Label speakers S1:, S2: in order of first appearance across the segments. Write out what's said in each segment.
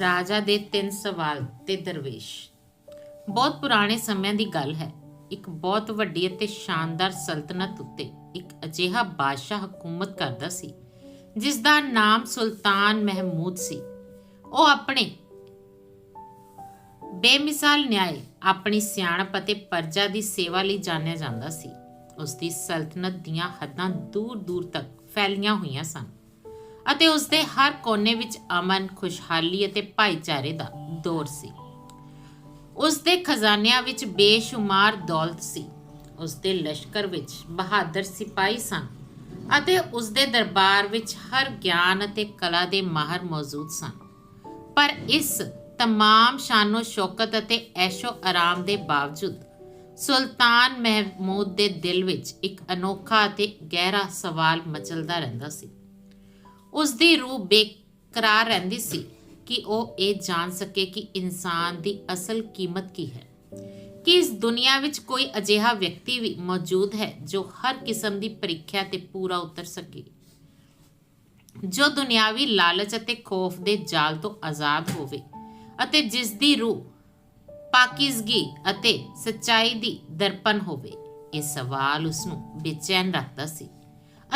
S1: ਰਾਜਾ ਦੇ ਤਿੰਨ ਸਵਾਲ ਤੇ ਦਰਵੇਸ਼। ਬਹੁਤ ਪੁਰਾਣੇ ਸਮਿਆਂ ਦੀ ਗੱਲ ਹੈ। ਇੱਕ ਬਹੁਤ ਵੱਡੀ ਅਤੇ ਸ਼ਾਨਦਾਰ ਸਲਤਨਤ ਉੱਤੇ ਇੱਕ ਅਜਿਹਾ ਬਾਦਸ਼ਾਹ ਹਕੂਮਤ ਕਰਦਾ ਸੀ ਜਿਸ ਦਾ ਨਾਮ ਸੁਲਤਾਨ ਮਹਿਮੂਦ ਸੀ। ਉਹ ਆਪਣੇ ਬੇਮਿਸਾਲ ਨਿਆਏ ਆਪਣੀ ਸਿਆਣਪ ਅਤੇ ਪਰਜਾ ਦੀ ਸੇਵਾ ਲਈ ਜਾਣਿਆ ਜਾਂਦਾ ਸੀ। ਉਸ ਦੀ ਸਲਤਨਤ ਦੀਆਂ ਹੱਦਾਂ ਦੂਰ-ਦੂਰ ਤੱਕ ਫੈਲੀਆਂ ਹੋਈਆਂ ਸਨ। ਅਤੇ ਉਸ ਦੇ ਹਰ ਕੋਨੇ ਵਿੱਚ ਅਮਨ, ਖੁਸ਼ਹਾਲੀ ਅਤੇ ਭਾਈਚਾਰੇ ਦਾ ਦੌਰ ਸੀ। ਉਸ ਦੇ ਖਜ਼ਾਨਿਆਂ ਵਿੱਚ ਬੇਸ਼ੁਮਾਰ ਦੌਲਤ ਸੀ। ਉਸ ਦੇ ਲਸ਼ਕਰ ਵਿੱਚ ਬਹਾਦਰ ਸਿਪਾਹੀ ਸਨ ਅਤੇ ਉਸ ਦੇ ਦਰਬਾਰ ਵਿੱਚ ਹਰ ਗਿਆਨ ਅਤੇ ਕਲਾ ਦੇ ਮਾਹਰ ਮੌਜੂਦ ਸਨ। ਪਰ ਇਸ ਤਮਾਮ ਸ਼ਾਨੋ ਸ਼ੌਕਤ ਅਤੇ ਐਸ਼ੋ ਆਰਾਮ ਦੇ ਬਾਵਜੂਦ ਸੁਲਤਾਨ ਮਹਿਮੂਦ ਦੇ ਦਿਲ ਵਿੱਚ ਇੱਕ ਅਨੋਖਾ ਅਤੇ ਗਹਿਰਾ ਸਵਾਲ ਮਚਲਦਾ ਰਹਿੰਦਾ ਸੀ। ਉਸ ਦੀ ਰੂਹ ਬੇਕਰਾਰ ਰਹਿੰਦੀ ਸੀ ਕਿ ਉਹ ਇਹ ਜਾਣ ਸਕੇ ਕਿ ਇਨਸਾਨ ਦੀ ਅਸਲ ਕੀਮਤ ਕੀ ਹੈ। ਕਿ ਇਸ ਦੁਨੀਆ ਵਿੱਚ ਕੋਈ ਅਜਿਹਾ ਵਿਅਕਤੀ ਵੀ ਮੌਜੂਦ ਹੈ ਜੋ ਹਰ ਕਿਸਮ ਦੀ ਪ੍ਰੀਖਿਆ ਤੇ ਪੂਰਾ ਉਤਰ ਸਕੇ। ਜੋ ਦੁਨਿਆਵੀ ਲਾਲਚ ਅਤੇ ਖੋਫ ਦੇ ਜਾਲ ਤੋਂ ਆਜ਼ਾਦ ਹੋਵੇ ਅਤੇ ਜਿਸ ਦੀ ਰੂਹ ਪਾਕਿਜ਼ਗੀ ਅਤੇ ਸੱਚਾਈ ਦੀ ਦਰਪਣ ਹੋਵੇ, ਇਹ ਸਵਾਲ ਉਸ ਨੂੰ ਬੇਚੈਨ ਰੱਖਦਾ ਸੀ।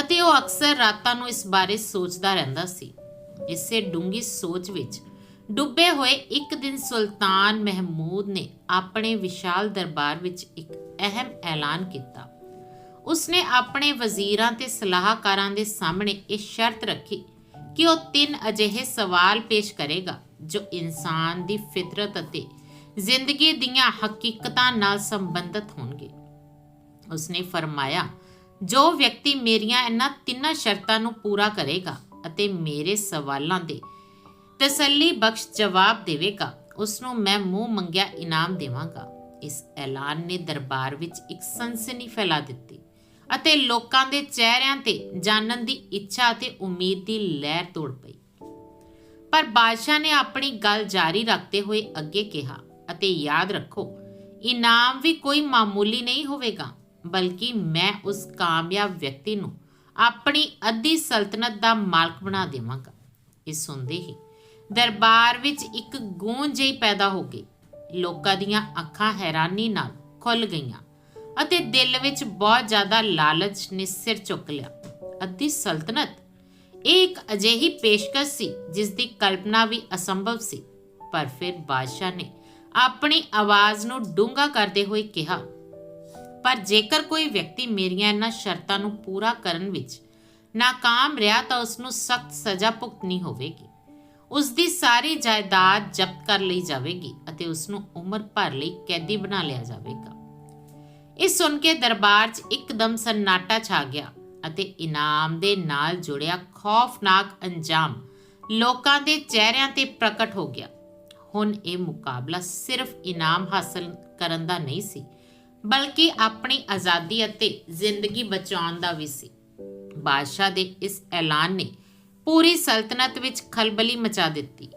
S1: ਅਤੇ ਉਹ ਅਕਸਰ ਰਾਤਾਂ ਨੂੰ ਇਸ ਬਾਰੇ ਸੋਚਦਾ ਰਹਿੰਦਾ ਸੀ। ਇਸੇ ਡੂੰਗੀ ਸੋਚ ਵਿੱਚ ਡੁੱਬੇ ਹੋਏ ਇੱਕ ਦਿਨ ਸੁਲਤਾਨ ਮਹਿਮੂਦ ਨੇ ਆਪਣੇ ਵਿਸ਼ਾਲ ਦਰਬਾਰ ਵਿੱਚ ਇੱਕ ਅਹਿਮ ਐਲਾਨ ਕੀਤਾ। ਉਸਨੇ ਆਪਣੇ ਵਜ਼ੀਰਾਂ ਤੇ ਸਲਾਹਕਾਰਾਂ ਦੇ ਸਾਹਮਣੇ ਇਹ ਸ਼ਰਤ ਰੱਖੀ ਕਿ ਉਹ ਤਿੰਨ ਅਜਿਹੇ ਸਵਾਲ ਪੇਸ਼ ਕਰੇਗਾ ਜੋ ਇਨਸਾਨ ਦੀ ਫਿਤਰਤ ਅਤੇ ਜ਼ਿੰਦਗੀ ਦੀਆਂ ਹਕੀਕਤਾਂ ਨਾਲ ਸੰਬੰਧਿਤ ਹੋਣਗੇ। ਉਸਨੇ ਫਰਮਾਇਆ ਜੋ ਵਿਅਕਤੀ ਮੇਰੀਆਂ ਇਹਨਾਂ ਤਿੰਨਾਂ ਸ਼ਰਤਾਂ ਨੂੰ ਪੂਰਾ ਕਰੇਗਾ ਅਤੇ ਮੇਰੇ ਸਵਾਲਾਂ ਦੇ ਤਸੱਲੀ ਬਖਸ਼ ਜਵਾਬ ਦੇਵੇਗਾ ਉਸ ਨੂੰ ਮੈਂ ਮੂੰਹ ਮੰਗਿਆ ਇਨਾਮ ਦੇਵਾਂਗਾ। ਇਸ ਐਲਾਨ ਨੇ ਦਰਬਾਰ ਵਿੱਚ ਇੱਕ ਸਨਸਨੀ ਫੈਲਾ ਦਿੱਤੀ ਅਤੇ ਲੋਕਾਂ ਦੇ ਚਿਹਰਿਆਂ ਤੇ ਜਾਣਨ ਦੀ ਇੱਛਾ ਅਤੇ ਉਮੀਦ ਦੀ ਲਹਿਰ ਤੋੜ ਪਈ। ਪਰ ਬਾਦਸ਼ਾਹ ਨੇ ਆਪਣੀ ਗੱਲ ਜਾਰੀ ਰੱਖਦੇ ਹੋਏ ਅੱਗੇ ਕਿਹਾ ਅਤੇ ਯਾਦ ਰੱਖੋ, ਇਨਾਮ ਵੀ ਕੋਈ ਮਾਮੂਲੀ ਨਹੀਂ ਹੋਵੇਗਾ। ਬਲਕਿ ਮੈਂ ਉਸ ਕਾਮਯਾਬ ਵਿਅਕਤੀ ਨੂੰ ਆਪਣੀ ਅੱਧੀ ਸਲਤਨਤ ਦਾ ਮਾਲਕ ਬਣਾ ਦੇਵਾਂਗਾ। ਇਹ ਸੁਣਦੇ ਹੀ ਦਰਬਾਰ ਵਿੱਚ ਇੱਕ ਗੂੰਜ ਜਿਹੀ ਪੈਦਾ ਹੋ ਗਈ। ਲੋਕਾਂ ਦੀਆਂ ਅੱਖਾਂ ਹੈਰਾਨੀ ਨਾਲ ਖੁੱਲ ਗਈਆਂ ਅਤੇ ਦਿਲ ਵਿੱਚ ਬਹੁਤ ਜ਼ਿਆਦਾ ਲਾਲਚ ਨੇ ਸਿਰ ਚੁੱਕ ਲਿਆ। ਅੱਧੀ ਸਲਤਨਤ? ਇਹ ਇੱਕ ਅਜਿਹੀ ਪੇਸ਼ਕਸ਼ ਸੀ ਜਿਸ ਦੀ ਕਲਪਨਾ ਵੀ ਅਸੰਭਵ ਸੀ। ਪਰ ਫਿਰ ਬਾਦਸ਼ਾਹ ਨੇ ਆਪਣੀ ਆਵਾਜ਼ ਨੂੰ ਡੂੰਘਾ ਕਰਦੇ ਹੋਏ ਕਿਹਾ ਪਰ ਜੇਕਰ ਕੋਈ ਵਿਅਕਤੀ ਮੇਰੀਆਂ ਇਹਨਾਂ ਸ਼ਰਤਾਂ ਨੂੰ ਪੂਰਾ ਕਰਨ ਵਿੱਚ ناکਾਮ ਰਿਹਾ ਤਾਂ ਉਸ ਨੂੰ ਸਖਤ ਸਜ਼ਾ ਭੁਗਤਣੀ ਹੋਵੇਗੀ। ਉਸ ਦੀ ਸਾਰੀ ਜਾਇਦਾਦ ਜ਼ਬਤ ਕਰ ਲਈ ਜਾਵੇਗੀ ਅਤੇ ਉਸ ਨੂੰ ਉਮਰ ਭਰ ਲਈ ਕੈਦੀ ਬਣਾ ਲਿਆ ਜਾਵੇਗਾ। ਇਹ ਸੁਣ ਕੇ ਦਰਬਾਰ 'ਚ ਇੱਕਦਮ ਸੰਨਾਟਾ ਛਾ ਗਿਆ ਅਤੇ ਇਨਾਮ ਦੇ ਨਾਲ ਜੁੜਿਆ ਖੌਫਨਾਕ ਅੰਜਾਮ ਲੋਕਾਂ ਦੇ ਚਿਹਰਿਆਂ ਤੇ ਪ੍ਰਗਟ ਹੋ ਗਿਆ। ਹੁਣ ਇਹ ਮੁਕਾਬਲਾ ਸਿਰਫ ਇਨਾਮ ਹਾਸਲ ਕਰਨ ਦਾ ਨਹੀਂ ਸੀ ਬਲਕਿ ਆਪਣੀ ਆਜ਼ਾਦੀ ਅਤੇ ਜ਼ਿੰਦਗੀ ਬਚਾਉਣ ਦਾ ਵੀ ਸੀ। ਬਾਦਸ਼ਾਹ ਦੇ ਇਸ ਐਲਾਨ ਨੇ ਪੂਰੀ ਸਲਤਨਤ ਵਿੱਚ ਖਲਬਲੀ ਮਚਾ ਦਿੱਤੀ।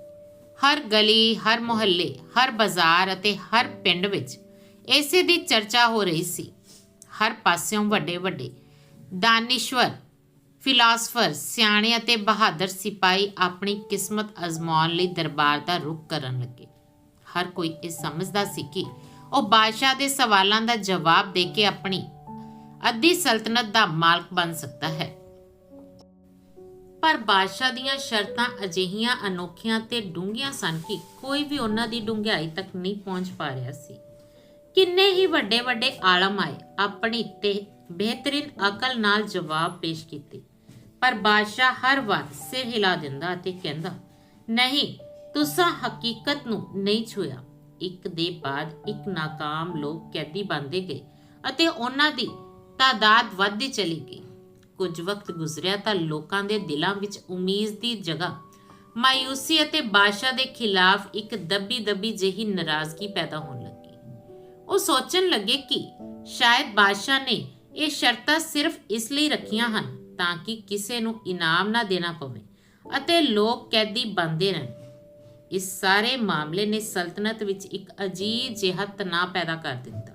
S1: ਹਰ ਗਲੀ, ਹਰ ਮੁਹੱਲੇ, ਹਰ ਬਾਜ਼ਾਰ ਅਤੇ ਹਰ ਪਿੰਡ ਵਿੱਚ ਇਸੇ ਦੀ ਚਰਚਾ ਹੋ ਰਹੀ ਸੀ। ਹਰ ਪਾਸਿਓਂ ਵੱਡੇ ਵੱਡੇ ਦਾਨਿਸ਼ਵਰ, ਫਿਲਾਸਫਰ, ਸਿਆਣੇ ਅਤੇ ਬਹਾਦਰ ਸਿਪਾਹੀ ਆਪਣੀ ਕਿਸਮਤ ਅਜ਼ਮਾਉਣ ਲਈ ਦਰਬਾਰ ਦਾ ਰੁਖ ਕਰਨ ਲੱਗੇ। ਹਰ ਕੋਈ ਇਹ ਸਮਝਦਾ ਸੀ ਕਿ ਉਹ ਬਾਦਸ਼ਾਹ ਦੇ ਸਵਾਲਾਂ ਦਾ ਜਵਾਬ ਦੇ ਕੇ ਆਪਣੀ ਅੱਧੀ ਸਲਤਨਤ ਦਾ ਮਾਲਕ ਬਣ ਸਕਦਾ ਹੈ। ਪਰ ਬਾਦਸ਼ਾਹ ਦੀਆਂ ਸ਼ਰਤਾਂ ਅਜਿਹੀਆਂ ਅਨੋਖੀਆਂ ਤੇ ਡੂੰਘੀਆਂ ਸਨ ਕਿ ਕੋਈ ਵੀ ਉਹਨਾਂ ਦੀ ਡੂੰਘਾਈ ਤੱਕ ਨਹੀਂ ਪਹੁੰਚ ਪਾ ਰਿਹਾ ਸੀ। ਕਿੰਨੇ ਹੀ ਵੱਡੇ ਵੱਡੇ ਆਲਮ ਆਏ, ਆਪਣੀ ਤੇ ਬਿਹਤਰੀਨ ਅਕਲ ਨਾਲ ਜਵਾਬ ਪੇਸ਼ ਕੀਤੇ। ਪਰ ਬਾਦਸ਼ਾਹ ਹਰ ਵਾਰ ਸਿਰ ਹਿਲਾ ਦਿੰਦਾ ਅਤੇ ਕਹਿੰਦਾ, ਨਹੀਂ, ਤੁਸੀਂ ਹਕੀਕਤ ਨੂੰ ਨਹੀਂ ਛੂਇਆ ਇੱਕ ਦੇ ਬਾਅਦ ਇੱਕ ਨਾਕਾਮ ਲੋਕ ਕੈਦੀ ਬਣਦੇ ਗਏ ਅਤੇ ਉਹਨਾਂ ਦੀ ਤਾਦਾਦ ਵੱਧਦੀ ਚਲੀ ਗਈ। ਕੁਝ ਵਕਤ ਗੁਜ਼ਰਿਆ ਤਾਂ ਲੋਕਾਂ ਦੇ ਦਿਲਾਂ ਵਿੱਚ ਉਮੀਦ ਦੀ ਜਗ੍ਹਾ ਮਾਇੂਸੀ ਅਤੇ ਬਾਦਸ਼ਾਹ ਦੇ ਖਿਲਾਫ ਇੱਕ ਦੱਬੀ ਦੱਬੀ ਜਿਹੀ ਨਾਰਾਜ਼ਗੀ ਪੈਦਾ ਹੋਣ ਲੱਗੀ। ਉਹ ਸੋਚਣ ਲੱਗੇ ਕਿ ਸ਼ਾਇਦ ਬਾਦਸ਼ਾਹ ਨੇ ਇਹ ਸ਼ਰਤਾਂ ਸਿਰਫ ਇਸ ਲਈ ਰੱਖੀਆਂ ਹਨ ਤਾਂ ਕਿ ਕਿਸੇ ਨੂੰ ਇਨਾਮ ਨਾ ਦੇਣਾ ਪਵੇ ਅਤੇ ਲੋਕ ਕੈਦੀ ਬਣਦੇ ਰਹਿਣ। ਇਸ ਸਾਰੇ ਮਾਮਲੇ ਨੇ ਸਲਤਨਤ ਵਿੱਚ ਇੱਕ ਅਜੀਬ ਜਿਹਾ ਤਣਾਅ ਪੈਦਾ ਕਰ ਦਿੱਤਾ।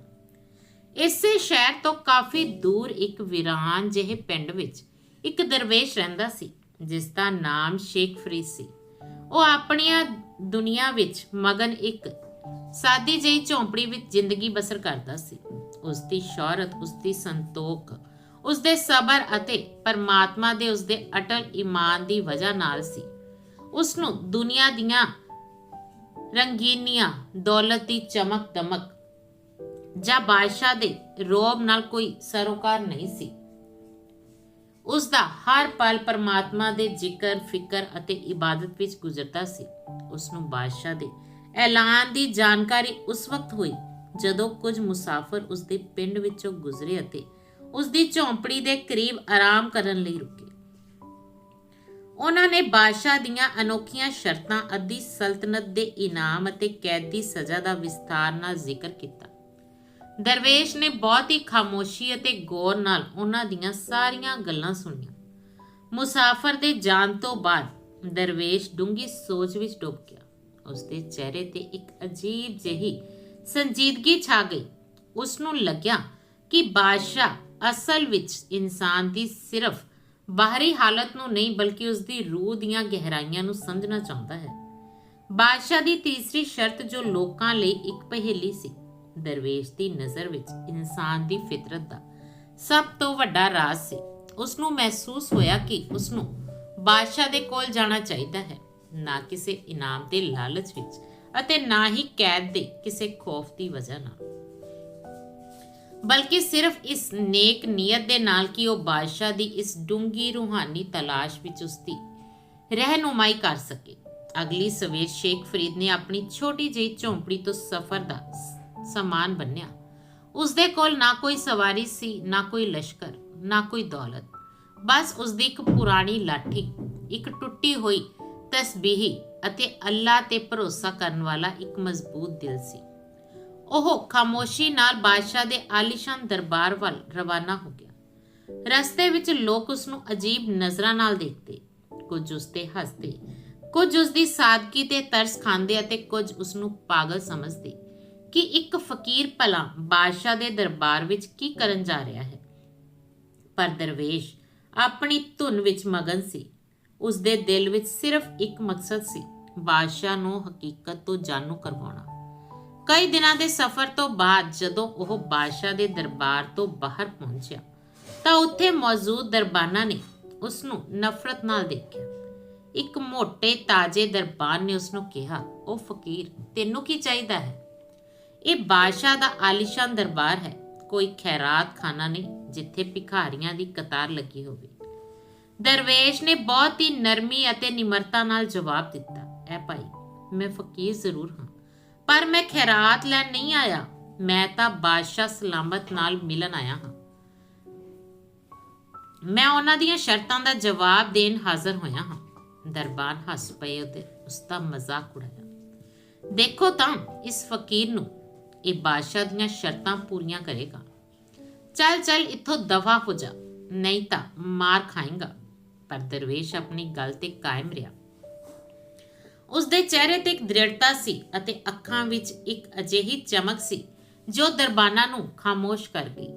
S1: ਇਸੇ ਸ਼ਹਿਰ ਤੋਂ ਕਾਫੀ ਦੂਰ ਇੱਕ ਵਿਰਾਨ ਜਿਹੇ ਪਿੰਡ ਵਿੱਚ ਇੱਕ ਦਰਵੇਸ਼ ਰਹਿੰਦਾ ਸੀ, ਜਿਸ ਦਾ ਨਾਮ ਸ਼ੇਖ ਫਰੀਦ ਸੀ। ਉਹ ਆਪਣੀਆਂ ਦੁਨੀਆ ਵਿੱਚ ਮਗਨ ਇੱਕ ਸਾਦੀ ਜਿਹੀ ਝੌਂਪੜੀ ਵਿੱਚ ਜ਼ਿੰਦਗੀ ਬਸਰ ਕਰਦਾ ਸੀ। ਉਸ ਦੀ ਸ਼ੌਹਰਤ ਉਸ ਦੀ ਸੰਤੋਖ ਉਸ ਦੇ ਸਬਰ ਅਤੇ ਪਰਮਾਤਮਾ ਦੇ ਉਸ ਦੇ ਅਟਲ ਈਮਾਨ ਦੀ ਵਜ੍ਹਾ ਨਾਲ ਸੀ। ਉਸ ਨੂੰ ਦੁਨੀਆ ਦੀਆਂ ਰੰਗੀਨੀਆਂ ਦੌਲਤ ਦੀ ਚਮਕ ਦਮਕ। ਜਾਂ ਬਾਦਸ਼ਾਹ ਦੇ ਰੋਬ ਨਾਲ ਕੋਈ ਸਰੋਕਾਰ ਨਹੀਂ ਸੀ। ਉਸ ਦਾ ਹਰ ਪਲ ਪਰਮਾਤਮਾ ਦੇ ਜ਼ਿਕਰ, ਫਿਕਰ ਅਤੇ ਇਬਾਦਤ ਵਿੱਚ ਗੁਜ਼ਰਦਾ ਸੀ। ਉਸ ਨੂੰ ਬਾਦਸ਼ਾਹ ਦੇ ਐਲਾਨ ਦੀ ਜਾਣਕਾਰੀ ਉਸ ਵਕਤ ਹੋਈ, ਜਦੋਂ ਕੁਝ ਮੁਸਾਫਰ ਉਸ ਦੇ ਪਿੰਡ ਵਿੱਚੋਂ ਗੁਜ਼ਰੇ ਅਤੇ ਉਸ ਦੀ ਝੌਂਪੜੀ ਦੇ ਕਰੀਬ ਆਰਾਮ ਕਰਨ ਲਈ ਰੁਕੇ। ਉਹਨਾਂ ਨੇ ਬਾਦਸ਼ਾਹ ਦੀਆਂ ਅਨੋਖੀਆਂ ਸ਼ਰਤਾਂ, ਅੱਧੀ ਸਲਤਨਤ ਦੇ ਇਨਾਮ ਅਤੇ ਕੈਦ ਦੀ ਸਜ਼ਾ ਦਾ ਵਿਸਥਾਰ ਨਾਲ ਜ਼ਿਕਰ ਕੀਤਾ। ਦਰਵੇਸ਼ ਨੇ ਬਹੁਤ ਹੀ ਖਾਮੋਸ਼ੀ ਅਤੇ ਗੌਰ ਨਾਲ ਉਹਨਾਂ ਦੀਆਂ ਸਾਰੀਆਂ ਗੱਲਾਂ ਸੁਣੀਆਂ। ਮੁਸਾਫਰ ਦੇ ਜਾਣ ਤੋਂ ਬਾਅਦ ਦਰਵੇਸ਼ ਡੂੰਗੀ ਸੋਚ ਵਿੱਚ ਡੁੱਬ ਗਿਆ। ਉਸਦੇ ਚਿਹਰੇ ਤੇ ਇੱਕ ਅਜੀਬ ਜਿਹੀ ਸੰਜੀਦਗੀ ਛਾ ਗਈ। ਉਸ ਨੂੰ ਲੱਗਿਆ ਕਿ ਬਾਦਸ਼ਾਹ ਅਸਲ ਵਿੱਚ ਇਨਸਾਨ ਦੀ ਸਿਰਫ ਬਾਹਰੀ ਹਾਲਤ ਨੂੰ ਨਹੀਂ ਬਲਕਿ ਉਸ ਦੀ ਰੂਹ ਦੀਆਂ ਗਹਿਰਾਈਆਂ ਨੂੰ ਸਮਝਣਾ ਚਾਹੁੰਦਾ ਹੈ। ਬਾਦਸ਼ਾਹ ਦੀ ਤੀਸਰੀ ਸ਼ਰਤ ਜੋ ਲੋਕਾਂ ਲਈ ਇੱਕ ਪਹੇਲੀ ਸੀ, ਦਰਵੇਸ਼ ਦੀ ਨਜ਼ਰ ਵਿੱਚ ਇਨਸਾਨ ਦੀ ਫਿਤਰਤ ਦਾ ਸਭ ਤੋਂ ਵੱਡਾ ਰਾਜ਼ ਸੀ। ਉਸ ਨੂੰ ਮਹਿਸੂਸ ਹੋਇਆ ਕਿ ਉਸ ਨੂੰ ਬਾਦਸ਼ਾਹ ਦੇ ਕੋਲ ਜਾਣਾ ਚਾਹੀਦਾ ਹੈ, ਨਾ ਕਿਸੇ ਇਨਾਮ ਦੇ ਲਾਲਚ ਵਿੱਚ ਅਤੇ ਨਾ ਹੀ ਕੈਦ ਦੇ ਕਿਸੇ ਖੌਫ ਦੀ ਵਜ੍ਹਾ ਨਾਲ। ਬਲਕਿ ਸਿਰਫ ਇਸ ਨੇਕ ਨੀਅਤ ਦੇ ਨਾਲ ਕਿ ਉਹ ਬਾਦਸ਼ਾਹ ਦੀ ਇਸ ਡੂੰਗੀ ਰੂਹਾਨੀ ਤਲਾਸ਼ ਵਿੱਚ ਉਸਦੀ ਰਹਿਨੁਮਾਈ ਕਰ ਸਕੇ। ਅਗਲੀ ਸਵੇਰ ਸ਼ੇਖ ਫਰੀਦ ਨੇ ਆਪਣੀ ਛੋਟੀ ਜਿਹੀ ਝੌਂਪੜੀ ਤੋਂ ਸਫ਼ਰ ਦਾ ਸਮਾਨ ਬੰਨਿਆ। ਉਸ ਦੇ ਕੋਲ ਨਾ ਕੋਈ ਸਵਾਰੀ ਸੀ, ਨਾ ਕੋਈ ਲਸ਼ਕਰ, ਨਾ ਕੋਈ ਦੌਲਤ। ਬਸ ਉਸ ਦੀ ਇੱਕ ਪੁਰਾਣੀ ਲਾਠੀ, ਇੱਕ ਟੁੱਟੀ ਹੋਈ ਤਸਬੀਹ ਅਤੇ ਅੱਲਾ ਤੇ ਭਰੋਸਾ ਕਰਨ ਵਾਲਾ ਇੱਕ ਮਜ਼ਬੂਤ ਦਿਲ ਸੀ। ਉਹ ਖਾਮੋਸ਼ੀ ਨਾਲ ਬਾਦਸ਼ਾਹ ਦੇ ਆਲੀਸ਼ਾਨ ਦਰਬਾਰ ਵੱਲ ਰਵਾਨਾ ਹੋ ਗਿਆ। ਰਸਤੇ ਵਿੱਚ ਲੋਕ ਉਸ ਨੂੰ ਅਜੀਬ ਨਜ਼ਰਾਂ ਨਾਲ ਦੇਖਦੇ। ਕੁਝ ਉਸ ਤੇ ਹੱਸਦੇ, ਕੁਝ ਉਸ ਦੀ ਸਾਦਗੀ ਤੇ ਤਰਸ ਖਾਂਦੇ ਅਤੇ ਕੁਝ ਉਸ ਨੂੰ ਪਾਗਲ ਸਮਝਦੇ ਕਿ ਇੱਕ ਫਕੀਰ ਭਲਾ ਬਾਦਸ਼ਾਹ ਦੇ ਦਰਬਾਰ ਵਿੱਚ ਕੀ ਕਰਨ ਜਾ ਰਿਹਾ ਹੈ। ਪਰ ਦਰਵੇਸ਼ ਆਪਣੀ ਧੁਨ ਵਿੱਚ ਮਗਨ ਸੀ। ਉਸ ਦੇ ਦਿਲ ਵਿੱਚ ਸਿਰਫ ਇੱਕ ਮਕਸਦ ਸੀ, ਬਾਦਸ਼ਾਹ ਨੂੰ ਹਕੀਕਤ ਤੋਂ ਜਾਣੂ ਕਰਵਾਉਣਾ। ਕਈ ਦਿਨਾਂ ਦੇ ਸਫ਼ਰ ਤੋਂ ਬਾਅਦ ਜਦੋਂ ਉਹ ਬਾਦਸ਼ਾਹ ਦੇ ਦਰਬਾਰ ਤੋਂ ਬਾਹਰ ਪਹੁੰਚਿਆ, ਤਾਂ ਉੱਥੇ ਮੌਜੂਦ ਦਰਬਾਨਾ ਨੇ ਉਸ ਨੂੰ ਨਫ਼ਰਤ ਨਾਲ ਦੇਖਿਆ। ਇੱਕ ਮੋٹے ਤਾਜੇ ਦਰਬਾਨ ਨੇ ਉਸ ਨੂੰ ਕਿਹਾ, ਉਹ ਫਕੀਰ, ਤੈਨੂੰ ਕੀ ਚਾਹੀਦਾ ਹੈ? ਇਹ ਬਾਦਸ਼ਾਹ ਦਾ ਆਲੀਸ਼ਾਨ ਦਰਬਾਰ ਹੈ। ਕੋਈ ਖੈਰਾਤ ਖਾਨਾ ਨਹੀਂ, ਜਿੱਥੇ ਭਿਖਾਰੀਆਂ ਦੀ ਕਤਾਰ ਲੱਗੀ ਹੋਵੇ। ਦਰਵੇਸ਼ ਨੇ ਬਹੁਤ ਹੀ ਨਰਮੀ ਅਤੇ ਨਿਮਰਤਾ ਨਾਲ ਜਵਾਬ ਦਿੱਤਾ, ਐ ਭਾਈ, ਮੈਂ ਫਕੀਰ ਜ਼ਰੂਰ ਹਾਂ। ਪਰ ਮੈਂ ਖੈਰਾਤ ਲੈਣ ਨਹੀਂ ਆਇਆ। ਮੈਂ ਤਾਂ ਬਾਦਸ਼ਾਹ ਸਲਾਮਤ ਨਾਲ ਮਿਲਣ ਆਇਆ ਹਾਂ। ਮੈਂ ਉਹਨਾਂ ਦੀਆਂ ਸ਼ਰਤਾਂ ਦਾ ਜਵਾਬ ਦੇਣ ਹਾਜ਼ਰ ਹੋਇਆ ਹਾਂ। ਦਰਬਾਨ ਹੱਸ ਪਏ ਅਤੇ ਉਸ ਦਾ ਮਜ਼ਾਕ ਉਡਾਇਆ। ਦੇਖੋ ਤਾਂ ਇਸ ਫਕੀਰ ਨੂੰ ਇਹ ਬਾਦਸ਼ਾਹ ਦੀਆਂ ਸ਼ਰਤਾਂ ਪੂਰੀਆਂ ਕਰੇਗਾ। ਚੱਲ ਚੱਲ, ਇੱਥੋਂ ਦਫਾ ਹੋ ਜਾ, ਨਹੀਂ ਤਾਂ ਮਾਰ ਖਾਏਗਾ। ਪਰ ਦਰਵੇਸ਼ ਆਪਣੀ ਗੱਲ ਤੇ ਕਾਇਮ ਰਿਹਾ। ਉਸ ਦੇ ਚਿਹਰੇ ਤੇ ਇੱਕ ਦ੍ਰਿੜਤਾ ਸੀ ਅਤੇ ਅੱਖਾਂ ਵਿੱਚ ਇੱਕ ਅਜਿਹੀ ਚਮਕ ਸੀ ਜੋ ਦਰਬਾਨਾ ਨੂੰ ਖਾਮੋਸ਼ ਕਰ ਗਈ।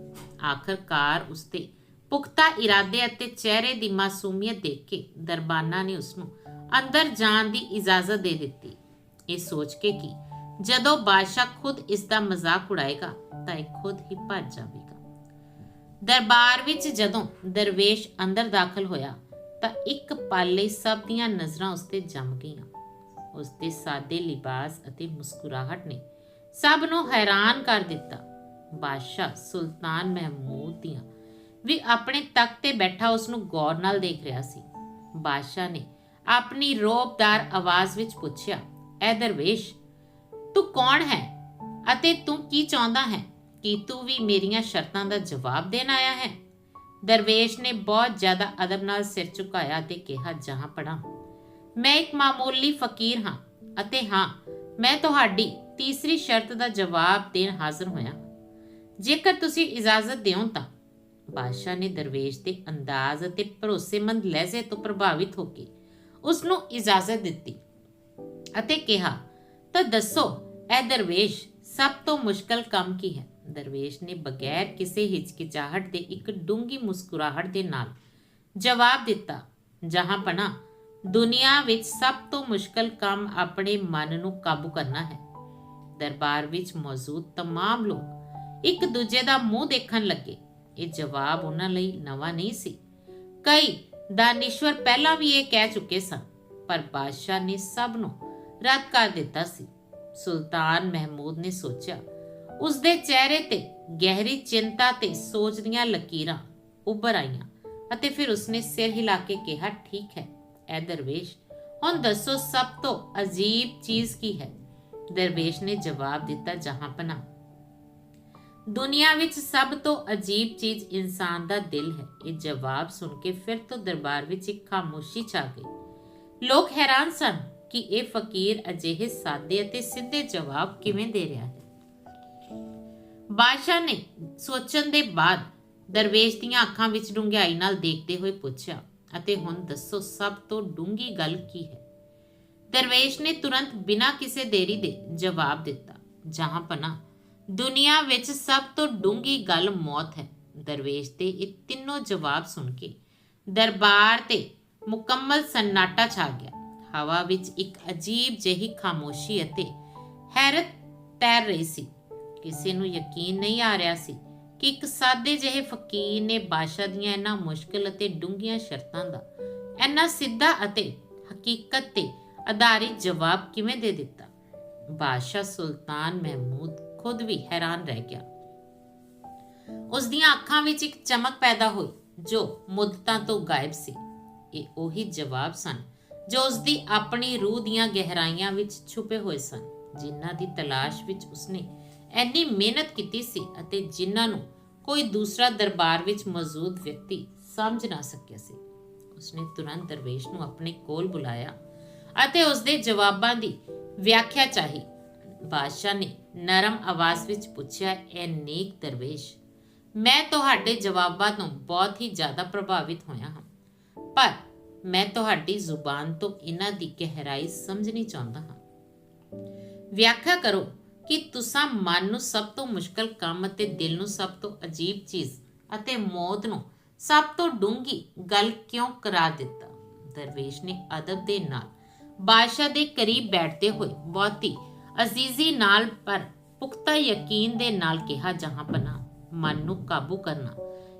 S1: ਆਖਰਕਾਰ ਉਸ ਦੇ ਪੁਖਤਾ ਇਰਾਦੇ ਅਤੇ ਚਿਹਰੇ ਦੀ ਮਾਸੂਮੀਅਤ ਦੇਖ ਕੇ ਦਰਬਾਨਾ ਨੇ ਉਸ ਨੂੰ ਅੰਦਰ ਜਾਣ ਦੀ ਇਜਾਜ਼ਤ ਦੇ ਦਿੱਤੀ। ਇਹ ਸੋਚ ਕੇ ਕਿ ਜਦੋਂ ਬਾਦਸ਼ਾਹ ਖੁਦ ਇਸ ਦਾ ਮਜ਼ਾਕ ਉਡਾਏਗਾ ਤਾਂ ਇਹ ਖੁਦ ਹੀ ਭੱਜ ਜਾਵੇਗਾ। ਦਰਬਾਰ ਵਿੱਚ ਜਦੋਂ ਦਰਵੇਸ਼ ਅੰਦਰ ਦਾਖਲ ਹੋਇਆ ਤਾਂ ਇੱਕ ਪਲ ਲਈ ਸਭ ਦੀਆਂ ਨਜ਼ਰਾਂ ਉਸ ਤੇ ਜੰਮ ਗਈਆਂ। ਉਸ ਦੇ ਸਾਦੇ ਲਿਬਾਸ ਅਤੇ ਮੁਸਕਰਾਹਟ ਨੇ ਸਭ ਨੂੰ ਹੈਰਾਨ ਕਰ ਦਿੱਤਾ। ਬਾਦਸ਼ਾਹ ਸੁਲਤਾਨ ਮਹਿਮੂਦ ਦੀਆਂ ਵੀ ਆਪਣੇ ਤਖਤ ਤੇ ਬੈਠਾ ਉਸ ਨੂੰ ਗੌਰ ਨਾਲ ਦੇਖ ਰਿਹਾ ਸੀ। ਬਾਦਸ਼ਾਹ ਨੇ ਆਪਣੀ ਰੋਬਦਾਰ ਆਵਾਜ਼ ਵਿੱਚ ਪੁੱਛਿਆ, ਐ ਦਰਵੇਸ਼, ਤੂੰ ਕੌਣ ਹੈ ਅਤੇ ਤੂੰ ਕੀ ਚਾਹੁੰਦਾ ਹੈ? ਕੀ ਤੂੰ ਵੀ ਮੇਰੀਆਂ ਸ਼ਰਤਾਂ ਦਾ ਜਵਾਬ ਦੇਣ ਆਇਆ ਹੈ? ਦਰਵੇਸ਼ ਨੇ ਬਹੁਤ ਜ਼ਿਆਦਾ ਅਦਬ ਨਾਲ ਸਿਰ ਝੁਕਾਇਆ ਤੇ ਕਿਹਾ, ਜਹਾਂ ਪੜਾ। ਮੈਂ ਇੱਕ ਮਾਮੂਲੀ ਫਕੀਰ ਹਾਂ ਅਤੇ ਹਾਂ, ਮੈਂ ਤੁਹਾਡੀ ਤੀਸਰੀ ਸ਼ਰਤ ਦਾ ਜਵਾਬ ਦੇਣ ਹਾਜ਼ਰ ਹੋਇਆ। ਜੇਕਰ ਤੁਸੀਂ ਇਜਾਜ਼ਤ ਦਿਓ ਤਾਂ ਬਾਦਸ਼ਾਹ ਨੇ ਦਰਵੇਸ਼ ਦੇ ਅੰਦਾਜ਼ ਅਤੇ ਭਰੋਸੇਮੰਦ ਲਹਿਜ਼ੇ ਤੋਂ ਪ੍ਰਭਾਵਿਤ ਹੋ ਕੇ ਉਸ ਨੂੰ ਇਜਾਜ਼ਤ ਦਿੱਤੀ ਅਤੇ ਕਿਹਾ, ਤਾਂ ਦੱਸੋ ਇਹ ਦਰਵੇਸ਼, ਸਭ ਤੋਂ ਮੁਸ਼ਕਲ ਕੰਮ ਕੀ ਹੈ? ਦਰਵੇਸ਼ ਨੇ ਬਗੈਰ ਕਿਸੇ ਹਿਚਕਿਚਾਹਟ ਦੇ ਇੱਕ ਡੂੰਗੀ ਮੁਸਕਰਾਹਟ ਦੇ ਨਾਲ ਜਵਾਬ ਦਿੱਤਾ, ਜਹਾਂ ਪਨਾ ਦੁਨੀਆ ਵਿੱਚ ਸਭ ਤੋਂ ਮੁਸ਼ਕਲ ਕੰਮ ਆਪਣੇ ਮਨ ਨੂੰ ਕਾਬੂ ਕਰਨਾ ਹੈ ਦਰਬਾਰ ਵਿੱਚ ਮੌਜੂਦ तमाम ਲੋਕ ਇੱਕ ਦੂਜੇ ਦਾ ਮੂੰਹ ਦੇਖਣ ਲੱਗੇ ਇਹ ਜਵਾਬ ਉਹਨਾਂ ਲਈ ਨਵਾਂ ਨਹੀਂ ਸੀ ਕਈ ਦਾਨਿਸ਼ਵਰ ਪਹਿਲਾਂ ਵੀ ਇਹ ਕਹਿ ਚੁੱਕੇ ਸਨ ਪਰ ਬਾਦਸ਼ਾਹ ਨੇ ਸਭ ਨੂੰ ਰੱਦ ਕਰ ਦਿੱਤਾ ਸੀ ਸੁਲਤਾਨ ਮਹਿਮੂਦ ਨੇ ਸੋਚਿਆ ਉਸ ਦੇ ਚਿਹਰੇ ਤੇ ਗਹਿਰੀ ਚਿੰਤਾ ਤੇ ਸੋਚ ਦੀਆਂ ਲਕੀਰਾਂ ਉੱਭਰ ਆਈਆਂ ਅਤੇ ਫਿਰ ਉਸਨੇ ਸਿਰ ਹਿਲਾ ਕੇ ਕਿਹਾ ਠੀਕ ਹੈ ਐ ਦਰਵੇਸ਼। ਹੁਣ ਦੱਸੋ, ਸਭ ਤੋਂ ਅਜੀਬ ਚੀਜ਼ ਕੀ ਹੈ? ਦਰਵੇਸ਼ ਨੇ ਜਵਾਬ ਦਿੱਤਾ, ਜਹਾਂ ਪਨਾ ਦੁਨੀਆ ਵਿੱਚ ਸਭ ਤੋਂ ਅਜੀਬ ਚੀਜ਼ ਇਨਸਾਨ ਦਾ ਦਿਲ ਹੈ। ਇਹ ਜਵਾਬ ਸੁਣ ਕੇ ਫਿਰ ਤੋਂ ਦਰਬਾਰ ਵਿੱਚ ਇੱਕ ਖਾਮੋਸ਼ੀ ਛਾ ਗਈ। ਲੋਕ ਹੈਰਾਨ ਸਨ ਕਿ ਇਹ ਫਕੀਰ ਅਜਿਹੇ ਸਾਦੇ ਅਤੇ ਸਿੱਧੇ ਜਵਾਬ ਕਿਵੇਂ ਦੇ ਰਿਹਾ ਹੈ। ਬਾਦਸ਼ਾਹ ਨੇ ਸੋਚਣ ਦੇ ਬਾਅਦ ਦਰਵੇਸ਼ ਦੀਆਂ ਅੱਖਾਂ ਵਿੱਚ ਡੂੰਘਾਈ ਨਾਲ ਦੇਖਦੇ ਹੋਏ ਪੁੱਛਿਆ ਅਤੇ ਹੁਣ ਦੱਸੋ ਸਭ ਤੋਂ ਡੂੰਗੀ ਗੱਲ ਕੀ ਹੈ? ਦਰਵੇਸ਼ ਨੇ ਤੁਰੰਤ ਬਿਨਾਂ ਕਿਸੇ ਦੇਰੀ ਦੇ ਜਵਾਬ ਦਿੱਤਾ, ਜਹਾਂ ਪਨਾ ਦੁਨੀਆ ਵਿੱਚ ਸਭ ਤੋਂ ਡੂੰਗੀ ਗੱਲ ਮੌਤ ਹੈ। ਦਰਵੇਸ਼ ਦੇ ਇਹ ਤਿੰਨੋਂ ਜਵਾਬ ਸੁਣ ਕੇ ਦਰਬਾਰ ਤੇ ਮੁਕੰਮਲ ਸੰਨਾਟਾ ਛਾ ਗਿਆ। ਹਵਾ ਵਿੱਚ ਇੱਕ ਅਜੀਬ ਜਿਹੀ ਖਾਮੋਸ਼ੀ ਅਤੇ ਹੈਰਤ ਤੈਰ ਰਹੀ ਸੀ। ਕਿਸੇ ਨੂੰ ਯਕੀਨ ਨਹੀਂ ਆ ਰਿਹਾ ਸੀ ਕਿ ਇੱਕ ਸਾਦੇ ਜਿਹੇ ਫਕੀਰ ਨੇ ਬਾਦਸ਼ਾਹ ਦੀਆਂ ਇਹਨਾਂ ਮੁਸ਼ਕਲ ਅਤੇ ਡੂੰਘੀਆਂ ਸ਼ਰਤਾਂ ਦਾ ਇੰਨਾ ਸਿੱਧਾ ਅਤੇ ਹਕੀਕਤ ਤੇ ਆਧਾਰਿਤ ਜਵਾਬ ਕਿਵੇਂ ਦੇ ਦਿੱਤਾ? ਬਾਦਸ਼ਾਹ ਸੁਲਤਾਨ ਮਹਿਮੂਦ ਖੁਦ ਵੀ ਹੈਰਾਨ ਰਹਿ ਗਿਆ। ਉਸ ਦੀਆਂ ਅੱਖਾਂ ਵਿੱਚ ਇੱਕ ਚਮਕ ਪੈਦਾ ਹੋਈ, ਜੋ ਮੁੱਦਤਾਂ ਤੋਂ ਗਾਇਬ ਸੀ। ਇਹ ਉਹੀ ਜਵਾਬ ਸਨ, ਜੋ ਉਸ ਦੀ ਆਪਣੀ ਰੂਹ ਦੀਆਂ ਗਹਿਰਾਈਆਂ ਵਿੱਚ ਛੁਪੇ ਹੋਏ ਸਨ, ਜਿਨ੍ਹਾਂ ਦੀ ਤਲਾਸ਼ ਵਿੱਚ ਉਸਨੇ ਐਨੀ ਮਿਹਨਤ ਕੀਤੀ ਸੀ ਅਤੇ ਜਿਨ੍ਹਾਂ ਨੂੰ ਕੋਈ ਦੂਸਰਾ ਦਰਬਾਰ ਵਿੱਚ ਮੌਜੂਦ ਵਿਅਕਤੀ ਸਮਝ ਨਾ ਸਕਿਆ ਸੀ, ਉਸਨੇ ਤੁਰੰਤ ਦਰਵੇਸ਼ ਨੂੰ ਆਪਣੇ ਕੋਲ ਬੁਲਾਇਆ ਅਤੇ ਉਸਦੇ ਜਵਾਬਾਂ ਦੀ ਵਿਆਖਿਆ ਚਾਹੀ। ਬਾਦਸ਼ਾਹ ਨੇ ਨਰਮ ਆਵਾਜ਼ ਵਿੱਚ ਪੁੱਛਿਆ ਐ ਨੇਕ ਦਰਵੇਸ਼, ਮੈਂ ਤੁਹਾਡੇ ਜਵਾਬਾਂ ਤੋਂ ਬਹੁਤ ਹੀ ਜ਼ਿਆਦਾ ਪ੍ਰਭਾਵਿਤ ਹੋਇਆ ਹਾਂ, ਪਰ ਮੈਂ ਤੁਹਾਡੀ ਜ਼ੁਬਾਨ ਤੋਂ ਇਹਨਾਂ ਦੀ ਗਹਿਰਾਈ ਸਮਝਣੀ ਚਾਹੁੰਦਾ ਹਾਂ। ਵਿਆਖਿਆ ਕਰੋ ਕਿ ਤੁਸੀਂ ਮਨ ਨੂੰ ਸਭ ਤੋਂ ਮੁਸ਼ਕਲ ਕੰਮ ਅਤੇ ਦਿਲ ਨੂੰ ਸਭ ਤੋਂ ਅਜੀਬ ਚੀਜ਼ ਅਤੇ ਮੌਤ ਨੂੰ ਸਭ ਤੋਂ ਡੂੰਗੀ ਗੱਲ ਕਿਉਂ ਕਰਾਰ ਦਿੱਤਾ? ਦਰਵੇਸ਼ ਨੇ ਅਦਬ ਦੇ ਨਾਲ ਬਾਦਸ਼ਾਹ ਦੇ ਕਰੀਬ ਬੈਠਦੇ ਹੋਏ ਬਹੁਤੀ ਅਜ਼ੀਜ਼ੀ ਨਾਲ ਪਰ ਪੁਖਤਾ ਯਕੀਨ ਦੇ ਨਾਲ ਕਿਹਾ, ਜਹਾਂ ਪਨਾ ਮਨ ਨੂੰ ਕਾਬੂ ਕਰਨਾ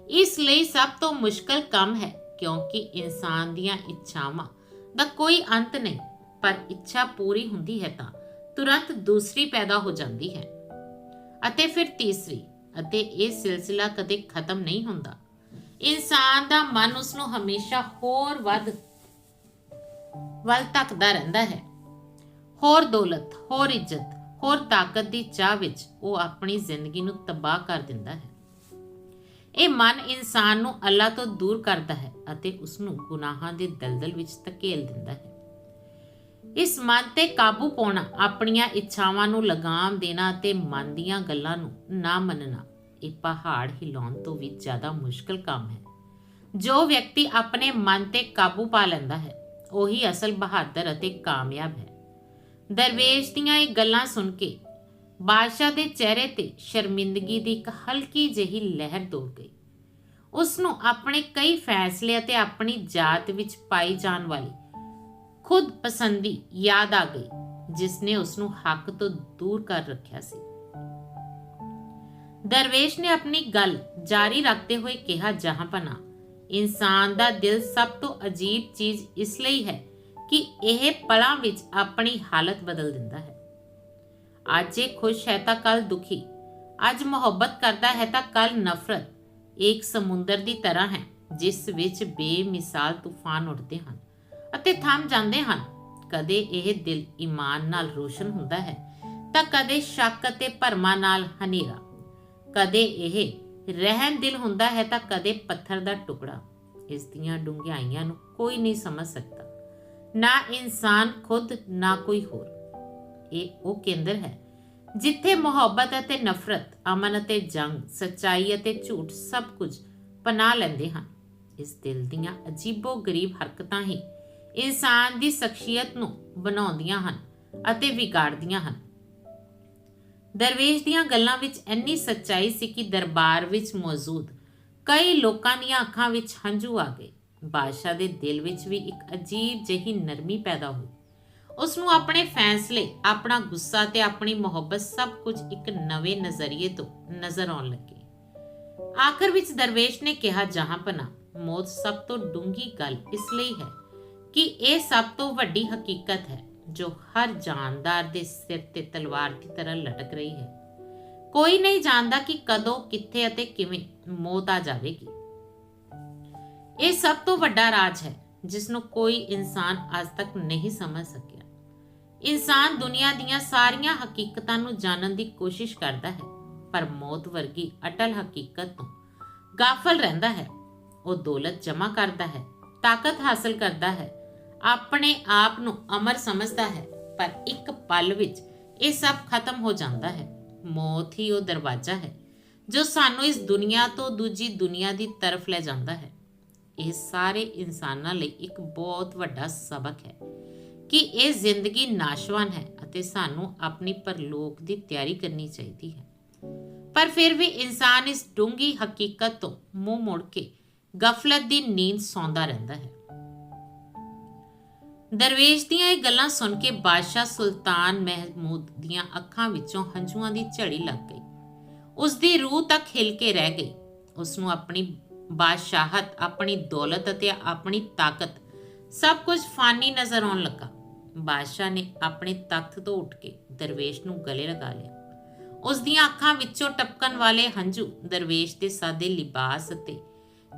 S1: ਇਸ ਲਈ ਸਭ ਤੋਂ ਮੁਸ਼ਕਲ ਕੰਮ ਹੈ, ਕਿਉਂਕਿ ਇਨਸਾਨ ਦੀਆਂ ਇੱਛਾਵਾਂ ਦਾ ਕੋਈ ਅੰਤ ਨਹੀਂ, ਪਰ ਇੱਛਾ ਪੂਰੀ ਹੁੰਦੀ ਹੈ ਤਾਂ। ਤੁਰੰਤ ਦੂਸਰੀ ਪੈਦਾ ਹੋ ਜਾਂਦੀ ਹੈ ਅਤੇ ਫਿਰ ਤੀਸਰੀ ਅਤੇ ਇਹ ਸਿਲਸਿਲਾ ਕਦੇ ਖਤਮ ਨਹੀਂ ਹੁੰਦਾ। ਇਨਸਾਨ ਦਾ ਮਨ ਉਸ ਨੂੰ ਹਮੇਸ਼ਾ ਹੋਰ ਵੱਧ, ਵੱਲ ਤੱਕਦਾ ਰਹਿੰਦਾ ਹੈ। ਹੋਰ ਦੌਲਤ, ਹੋਰ ਇੱਜ਼ਤ, ਹੋਰ ਤਾਕਤ ਦੀ ਚਾਹ ਵਿੱਚ ਉਹ ਆਪਣੀ ਜ਼ਿੰਦਗੀ ਨੂੰ ਤਬਾਹ ਕਰ ਦਿੰਦਾ ਹੈ। ਇਹ ਮਨ ਇਨਸਾਨ ਨੂੰ ਅੱਲਾ ਤੋਂ ਦੂਰ ਕਰਦਾ ਹੈ ਅਤੇ ਉਸ ਨੂੰ ਗੁਨਾਹਾਂ ਦੇ ਦਲਦਲ ਵਿੱਚ ਧਕੇਲ ਦਿੰਦਾ ਹੈ। ਇਸ ਮਨ ਤੇ ਕਾਬੂ ਪਾਉਣਾ, ਆਪਣੀਆਂ ਇੱਛਾਵਾਂ ਨੂੰ ਲਗਾਮ ਦੇਣਾ ਅਤੇ ਮਨ ਦੀਆਂ ਗੱਲਾਂ ਨੂੰ ਨਾ ਮੰਨਣਾ, ਇਹ ਪਹਾੜ ਹਿਲਾਉਣ ਤੋਂ ਵੀ ਜ਼ਿਆਦਾ ਮੁਸ਼ਕਲ ਕੰਮ ਹੈ। ਜੋ ਵਿਅਕਤੀ ਆਪਣੇ ਮਨ ਤੇ ਕਾਬੂ ਪਾ ਲੈਂਦਾ ਹੈ, ਉਹੀ ਅਸਲ ਬਹਾਦਰ ਅਤੇ ਕਾਮਯਾਬ ਹੈ। ਦਰਵੇਸ਼ ਦੀਆਂ ਇਹ ਗੱਲਾਂ ਸੁਣ ਕੇ ਬਾਦਸ਼ਾਹ ਦੇ ਚਿਹਰੇ ਤੇ ਸ਼ਰਮਿੰਦਗੀ ਦੀ ਇੱਕ ਹਲਕੀ ਜਿਹੀ ਲਹਿਰ ਦੌੜ ਗਈ। ਉਸ ਨੂੰ ਆਪਣੇ ਕਈ ਫੈਸਲੇ ਅਤੇ ਆਪਣੀ ਜਾਤ ਵਿੱਚ ਪਾਈ ਜਾਣ ਵਾਲੀ ਖੁਦ ਪਸੰਦੀ ਯਾਦ ਆ ਗਈ ਜਿਸ ਨੇ ਉਸ ਨੂੰ ਹੱਕ ਤੋਂ ਦੂਰ ਕਰ ਰੱਖਿਆ ਸੀ। ਦਰਵੇਸ਼ ਨੇ ਆਪਣੀ ਗੱਲ ਜਾਰੀ ਰੱਖਦੇ ਹੋਏ ਕਿਹਾ ਜਹਾਂਪਨਾ ਇਨਸਾਨ ਦਾ ਦਿਲ ਸਭ ਤੋਂ ਅਜੀਬ ਚੀਜ਼ ਇਸ ਲਈ ਹੈ ਕਿ ਇਹ ਪਲਾਂ ਵਿੱਚ ਆਪਣੀ ਹਾਲਤ ਬਦਲ ਦਿੰਦਾ ਹੈ। ਅੱਜ ਇਹ ਖੁਸ਼ ਹੈ ਤਾਂ ਕੱਲ ਦੁਖੀ, ਅੱਜ ਮੁਹੱਬਤ ਕਰਦਾ ਹੈ ਤਾਂ ਕੱਲ ਨਫ਼ਰਤ। ਇੱਕ ਸਮੁੰਦਰ ਦੀ ਤਰ੍ਹਾਂ ਹੈ, ਜਿਸ ਵਿੱਚ ਬੇਮਿਸਾਲ ਤੂਫਾਨ ਉੱਠਦੇ ਹਨ। ਅਤੇ ਥੰਮ ਜਾਂਦੇ ਹਨ। ਕਦੇ ਇਹ ਦਿਲ ਈਮਾਨ ਨਾਲ ਰੋਸ਼ਨ ਹੁੰਦਾ ਹੈ, ਤਾਂ ਕਦੇ ਸ਼ੱਕ ਅਤੇ ਭਰਮਾਂ ਨਾਲ ਹਨੇਰਾ। ਕਦੇ ਇਹ ਰਹਿਮ ਦਿਲ ਹੁੰਦਾ ਹੈ, ਤਾਂ ਕਦੇ ਪੱਥਰ ਦਾ ਟੁਕੜਾ। ਇਸ ਦੀਆਂ ਡੂੰਘਾਈਆਂ ਨੂੰ ਕੋਈ ਨਹੀਂ ਸਮਝ ਸਕਦਾ। ਨਾ ਇਨਸਾਨ ਖੁਦ, ਨਾ ਕੋਈ ਹੋਰ। ਇਹ ਉਹ ਕੇਂਦਰ ਹੈ, ਜਿੱਥੇ ਮੁਹੱਬਤ ਅਤੇ ਨਫ਼ਰਤ, ਅਮਨ ਅਤੇ ਜੰਗ, ਸੱਚਾਈ ਅਤੇ ਝੂਠ ਸਭ ਕੁਝ ਪਨਾ ਲੈਂਦੇ ਹਨ। ਇਸ ਦਿਲ ਦੀਆਂ ਅਜੀਬੋ ਗਰੀਬ ਹਰਕਤਾਂ ਹੀ ਇਨਸਾਨ ਦੀ ਸ਼ਖਸੀਅਤ ਨੂੰ ਬਣਾਉਂਦੀਆਂ ਹਨ ਅਤੇ ਵਿਗਾੜਦੀਆਂ ਹਨ। ਦਰਵੇਸ਼ ਦੀਆਂ ਗੱਲਾਂ ਵਿੱਚ ਇੰਨੀ ਸੱਚਾਈ ਸੀ ਕਿ ਦਰਬਾਰ ਵਿੱਚ ਮੌਜੂਦ ਕਈ ਲੋਕਾਂ ਦੀਆਂ ਅੱਖਾਂ ਵਿੱਚ ਹੰਝੂ ਆ ਗਏ। ਬਾਦਸ਼ਾਹ ਦੇ ਦਿਲ ਵਿੱਚ ਵੀ ਇੱਕ ਅਜੀਬ ਜਿਹੀ ਨਰਮੀ ਪੈਦਾ ਹੋਈ। ਉਸ ਨੂੰ ਆਪਣੇ ਫੈਸਲੇ, ਆਪਣਾ ਗੁੱਸਾ ਤੇ ਆਪਣੀ ਮੁਹੱਬਤ ਸਭ ਕੁਝ ਇੱਕ ਨਵੇਂ ਨਜ਼ਰੀਏ ਤੋਂ ਨਜ਼ਰ ਆਉਣ ਲੱਗੇ। ਆਖਰ ਵਿੱਚ ਦਰਵੇਸ਼ ਨੇ ਕਿਹਾ ਜਹਾਂਪਨਾ ਮੌਤ ਸਭ ਤੋਂ ਡੂੰਗੀ ਗੱਲ ਇਸ ਲਈ ਹੈ ਕਿ ਇਹ ਸਭ ਤੋਂ ਵੱਡੀ ਹਕੀਕਤ ਹੈ, ਜੋ ਹਰ ਜਾਨਦਾਰ ਦੇ ਸਿਰ ਤੇ ਤਲਵਾਰ ਦੀ ਤਰ੍ਹਾਂ ਲਟਕ ਰਹੀ ਹੈ। ਕੋਈ ਨਹੀਂ ਜਾਣਦਾ ਕਿ ਕਦੋਂ, ਕਿੱਥੇ ਅਤੇ ਕਿਵੇਂ ਮੌਤ ਆ ਜਾਵੇਗੀ। ਇਹ ਸਭ ਤੋਂ ਵੱਡਾ ਰਾਜ ਹੈ ਜਿਸ ਨੂੰ ਕੋਈ ਇਨਸਾਨ ਅੱਜ ਤੱਕ ਨਹੀਂ ਸਮਝ ਸਕਿਆ। ਇਨਸਾਨ ਦੁਨੀਆ ਦੀਆਂ ਸਾਰੀਆਂ ਹਕੀਕਤਾਂ ਨੂੰ ਜਾਣਨ ਦੀ ਕੋਸ਼ਿਸ਼ ਕਰਦਾ ਹੈ, ਪਰ ਮੌਤ ਵਰਗੀ ਅਟਲ ਹਕੀਕਤ ਤੋਂ ਗਾਫਲ ਰਹਿੰਦਾ ਹੈ। ਉਹ ਦੌਲਤ ਜਮ੍ਹਾਂ ਕਰਦਾ ਹੈ, ਤਾਕਤ ਹਾਸਲ ਕਰਦਾ ਹੈ ਆਪਣੇ ਆਪ ਨੂੰ ਅਮਰ ਸਮਝਦਾ ਹੈ, ਪਰ ਇੱਕ ਪਲ ਵਿੱਚ ਇਹ ਸਭ ਖਤਮ ਹੋ ਜਾਂਦਾ ਹੈ। ਮੌਤ ਹੀ ਉਹ ਦਰਵਾਜ਼ਾ ਹੈ, ਜੋ ਸਾਨੂੰ ਇਸ ਦੁਨੀਆ ਤੋਂ ਦੂਜੀ ਦੁਨੀਆ ਦੀ ਤਰਫ ਲੈ ਜਾਂਦਾ ਹੈ। ਇਹ ਸਾਰੇ ਇਨਸਾਨਾਂ ਲਈ ਇੱਕ ਬਹੁਤ ਵੱਡਾ ਸਬਕ ਹੈ ਕਿ ਇਹ ਜ਼ਿੰਦਗੀ ਨਾਸ਼ਵਾਨ ਹੈ ਅਤੇ ਸਾਨੂੰ ਆਪਣੀ ਪਰਲੋਕ ਦੀ ਤਿਆਰੀ ਕਰਨੀ ਚਾਹੀਦੀ ਹੈ। ਪਰ ਫਿਰ ਵੀ ਇਨਸਾਨ ਇਸ ਡੂੰਗੀ ਹਕੀਕਤ ਤੋਂ ਮੂੰਹ ਮੋੜ ਕੇ ਗਫਲਤ ਦੀ ਨੀਂਦ ਸੌਂਦਾ ਰਹਿੰਦਾ ਹੈ। ਦਰਵੇਸ਼ ਦੀਆਂ ਇਹ ਗੱਲਾਂ ਸੁਣ ਕੇ ਬਾਦਸ਼ਾਹ ਸੁਲਤਾਨ ਮਹਿਮੂਦ ਦੀਆਂ ਅੱਖਾਂ ਵਿੱਚੋਂ ਹੰਝੂਆਂ ਦੀ ਝੜੀ ਲੱਗ ਗਈ। ਉਸ ਦੀ ਰੂਹ ਤੱਕ ਹਿਲ ਕੇ ਰਹਿ ਗਈ। ਉਸ ਨੂੰ ਆਪਣੀ ਬਾਦਸ਼ਾਹਤ, ਆਪਣੀ ਦੌਲਤ ਅਤੇ ਆਪਣੀ ਤਾਕਤ ਸਭ ਕੁਝ ਫਾਨੀ ਨਜ਼ਰ ਆਉਣ ਲੱਗਾ। ਬਾਦਸ਼ਾਹ ਨੇ ਆਪਣੇ ਤਖਤ ਤੋਂ ਉੱਠ ਕੇ ਦਰਵੇਸ਼ ਨੂੰ ਗਲੇ ਲਗਾ ਲਿਆ। ਉਸ ਦੀਆਂ ਅੱਖਾਂ ਵਿੱਚੋਂ ਟਪਕਣ ਵਾਲੇ ਹੰਝੂ ਦਰਵੇਸ਼ ਦੇ ਸਾਦੇ ਲਿਬਾਸ ਅਤੇ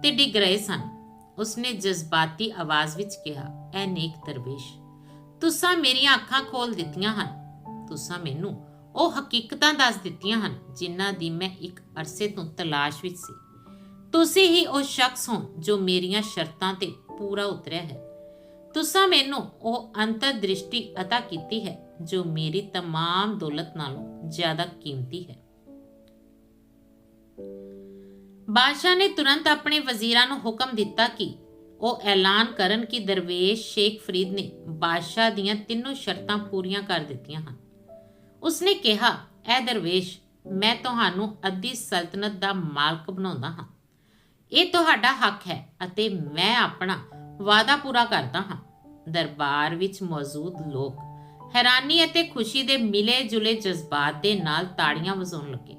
S1: ਤੇ ਡਿੱਗ ਰਹੇ ਸਨ। ਉਸਨੇ ਜਜ਼ਬਾਤੀ ਆਵਾਜ਼ ਵਿੱਚ ਕਿਹਾ ਐ ਨੇਕ ਦਰਵੇਸ਼ ਤੁਸਾਂ ਮੇਰੀਆਂ ਅੱਖਾਂ ਖੋਲ ਦਿੱਤੀਆਂ ਹਨ ਤੁਸਾਂ ਮੈਨੂੰ ਉਹ ਹਕੀਕਤਾਂ ਦੱਸ ਦਿੱਤੀਆਂ ਹਨ ਜਿਨ੍ਹਾਂ ਦੀ ਮੈਂ ਇੱਕ ਅਰਸੇ ਤੋਂ ਤਲਾਸ਼ ਵਿੱਚ ਸੀ ਤੁਸੀਂ ਹੀ ਉਹ ਸ਼ਖਸ ਹੋ ਜੋ ਮੇਰੀਆਂ ਸ਼ਰਤਾਂ ਤੇ ਪੂਰਾ ਉਤਰਿਆ ਹੈ ਤੁਸਾਂ ਮੈਨੂੰ ਉਹ ਅੰਤਰ ਦ੍ਰਿਸ਼ਟੀ ਅਤਾ ਕੀਤੀ ਹੈ ਜੋ ਮੇਰੀ तमाम ਦੌਲਤ ਨਾਲੋਂ ਜ਼ਿਆਦਾ ਕੀਮਤੀ ਹੈ ਬਾਦਸ਼ਾਹ ਨੇ ਤੁਰੰਤ ਆਪਣੇ ਵਜ਼ੀਰਾਂ ਨੂੰ ਹੁਕਮ ਦਿੱਤਾ ਕਿ ਉਹ ਐਲਾਨ ਕਰਨ ਕਿ ਦਰਵੇਸ਼, ਸ਼ੇਖ ਫਰੀਦ ਨੇ ਬਾਦਸ਼ਾਹ ਦੀਆਂ ਤਿੰਨੋਂ ਸ਼ਰਤਾਂ ਪੂਰੀਆਂ ਕਰ ਦਿੱਤੀਆਂ ਹਨ। ਉਸਨੇ ਕਿਹਾ, ਐ ਦਰਵੇਸ਼, ਮੈਂ ਤੁਹਾਨੂੰ ਅੱਧੀ ਸਲਤਨਤ ਦਾ ਮਾਲਕ ਬਣਾਉਂਦਾ ਹਾਂ। ਇਹ ਤੁਹਾਡਾ ਹੱਕ ਹੈ ਅਤੇ ਮੈਂ ਆਪਣਾ ਵਾਅਦਾ ਪੂਰਾ ਕਰਦਾ ਹਾਂ। ਦਰਬਾਰ ਵਿੱਚ ਮੌਜੂਦ ਲੋਕ ਹੈਰਾਨੀ ਅਤੇ ਖੁਸ਼ੀ ਦੇ ਮਿਲੇ ਜੁਲੇ ਜਜ਼ਬਾਤ ਦੇ ਨਾਲ ਤਾੜੀਆਂ ਵਜਾਉਣ ਲੱਗੇ।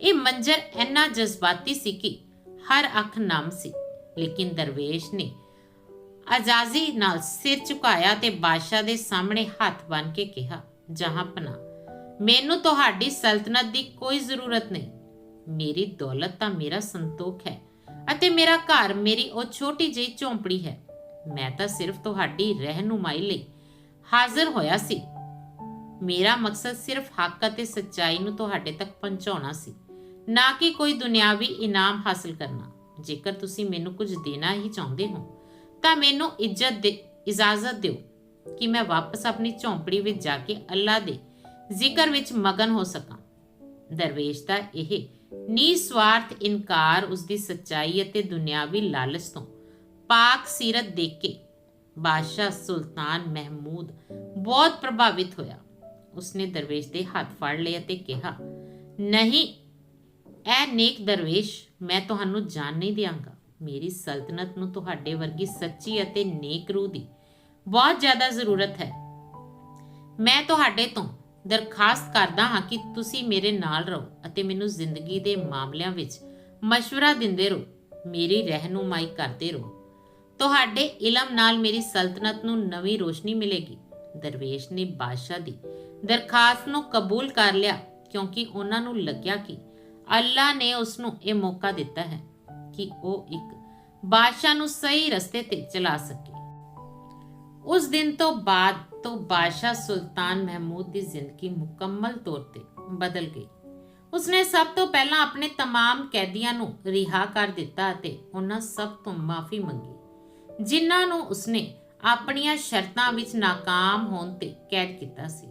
S1: ਇਹ ਮੰਜ਼ਰ ਇੰਨਾ ਜਜ਼ਬਾਤੀ ਸੀ ਕਿ ਹਰ ਅੱਖ ਨਮ ਸੀ। ਲੇਕਿਨ ਦਰਵੇਸ਼ ਨੇ ਆਜ਼ਾਜ਼ੀ ਨਾਲ ਸਿਰ ਝੁਕਾਇਆ ਤੇ ਬਾਦਸ਼ਾਹ ਦੇ ਸਾਹਮਣੇ ਹੱਥ ਬੰਨ ਕੇ ਕਿਹਾ, ਜਹਾਂ ਪਨਾ ਮੈਨੂੰ ਤੁਹਾਡੀ ਸਲਤਨਤ ਦੀ ਕੋਈ ਜ਼ਰੂਰਤ ਨਹੀਂ। ਮੇਰੀ ਦੌਲਤ ਤਾਂ ਮੇਰਾ ਸੰਤੋਖ ਹੈ ਅਤੇ ਮੇਰਾ ਘਰ ਮੇਰੀ ਉਹ ਛੋਟੀ ਜਿਹੀ ਝੌਂਪੜੀ ਹੈ। ਮੈਂ ਤਾਂ ਸਿਰਫ ਤੁਹਾਡੀ ਰਹਿਨੁਮਾਈ ਲਈ ਹਾਜ਼ਰ ਹੋਇਆ ਸੀ। ਮੇਰਾ ਮਕਸਦ ਸਿਰਫ ਹੱਕ ਅਤੇ ਸੱਚਾਈ ਨੂੰ ਤੁਹਾਡੇ ਤੱਕ ਪਹੁੰਚਾਉਣਾ ਸੀ। ਨਾ ਕਿ ਕੋਈ ਦੁਨਿਆਵੀ ਇਨਾਮ ਹਾਸਲ ਕਰਨਾ। ਜੇਕਰ ਤੁਸੀਂ ਮੈਨੂੰ ਕੁਝ ਦੇਣਾ ਹੀ ਚਾਹੁੰਦੇ ਹੋ, ਤਾਂ ਮੈਨੂੰ ਇੱਜ਼ਤ ਦੇ, ਇਜਾਜ਼ਤ ਦਿਓ ਕਿ ਮੈਂ ਵਾਪਸ ਆਪਣੀ ਝੌਂਪੜੀ ਵਿੱਚ ਜਾ ਕੇ ਅੱਲਾ ਦੇ ਜ਼ਿਕਰ ਵਿੱਚ ਮਗਨ ਹੋ ਸਕਾਂ। ਦਰਵੇਸ਼ ਦਾ ਇਹ ਨਿਸਵਾਰਥ ਇਨਕਾਰ ਉਸ ਦੀ ਸੱਚਾਈ ਅਤੇ ਦੁਨਿਆਵੀ ਲਾਲਚ ਤੋਂ ਪਾਕ ਸੀਰਤ ਦੇਖ ਕੇ ਬਾਦਸ਼ਾਹ ਸੁਲਤਾਨ ਮਹਿਮੂਦ ਬਹੁਤ ਪ੍ਰਭਾਵਿਤ ਹੋਇਆ। ਉਸਨੇ ਦਰਵੇਸ਼ ਦੇ ਹੱਥ ਫੜ ਲਏ ਅਤੇ ਕਿਹਾ ਨਹੀਂ ਐ ਨੇਕ ਦਰਵੇਸ਼ ਮੈਂ ਤੁਹਾਨੂੰ ਜਾਣ ਨਹੀਂ ਦਿਆਂਗਾ ਮੇਰੀ ਸਲਤਨਤ ਨੂੰ ਤੁਹਾਡੇ ਵਰਗੀ ਸੱਚੀ ਅਤੇ ਨੇਕ ਰੂਹ ਦੀ ਬਹੁਤ ਜ਼ਿਆਦਾ ਜ਼ਰੂਰਤ ਹੈ ਮੈਂ ਤੁਹਾਡੇ ਤੋਂ ਦਰਖਾਸਤ ਕਰਦਾ ਹਾਂ ਕਿ ਤੁਸੀਂ ਮੇਰੇ ਨਾਲ ਰਹੋ ਅਤੇ ਮੈਨੂੰ ਜ਼ਿੰਦਗੀ ਦੇ ਮਾਮਲਿਆਂ ਵਿੱਚ مشورہ ਦਿੰਦੇ ਰਹੋ ਮੇਰੀ ਰਹਿਨੁਮਾਈ ਕਰਦੇ ਰਹੋ ਤੁਹਾਡੇ ਇਲਮ ਨਾਲ ਮੇਰੀ ਸਲਤਨਤ ਨੂੰ ਨਵੀਂ ਰੋਸ਼ਨੀ ਮਿਲੇਗੀ ਦਰਵੇਸ਼ ਨੇ ਬਾਦਸ਼ਾਹ ਦੀ ਦਰਖਾਸਤ ਨੂੰ ਕਬੂਲ ਕਰ ਲਿਆ, ਕਿਉਂਕਿ ਉਹਨਾਂ ਨੂੰ ਲੱਗਿਆ ਕਿ ਅੱਲਾ ਨੇ ਉਸ ਨੂੰ ਇਹ ਮੌਕਾ ਦਿੱਤਾ ਹੈ ਕਿ ਉਹ ਇੱਕ ਬਾਦਸ਼ਾਹ ਨੂੰ ਸਹੀ ਰਸਤੇ ਤੇ ਚਲਾ ਸਕੇ। ਉਸ ਦਿਨ ਤੋਂ ਬਾਅਦ ਤੋਂ ਬਾਦਸ਼ਾਹ ਸੁਲਤਾਨ ਮਹਿਮੂਦ ਦੀ ਜ਼ਿੰਦਗੀ ਮੁਕੰਮਲ ਤੌਰ ਤੇ ਬਦਲ ਗਈ। ਉਸਨੇ ਸਭ ਤੋਂ ਪਹਿਲਾਂ ਆਪਣੇ तमाम ਕੈਦੀਆਂ ਨੂੰ ਰਿਹਾ ਕਰ ਦਿੱਤਾ ਅਤੇ ਉਹਨਾਂ ਸਭ ਤੋਂ ਮਾਫੀ ਮੰਗੀ, ਜਿਨ੍ਹਾਂ ਨੂੰ ਉਸਨੇ ਆਪਣੀਆਂ ਸ਼ਰਤਾਂ ਵਿੱਚ ناکਾਮ ਹੋਣ ਤੇ ਕੈਦ ਕੀਤਾ ਸੀ।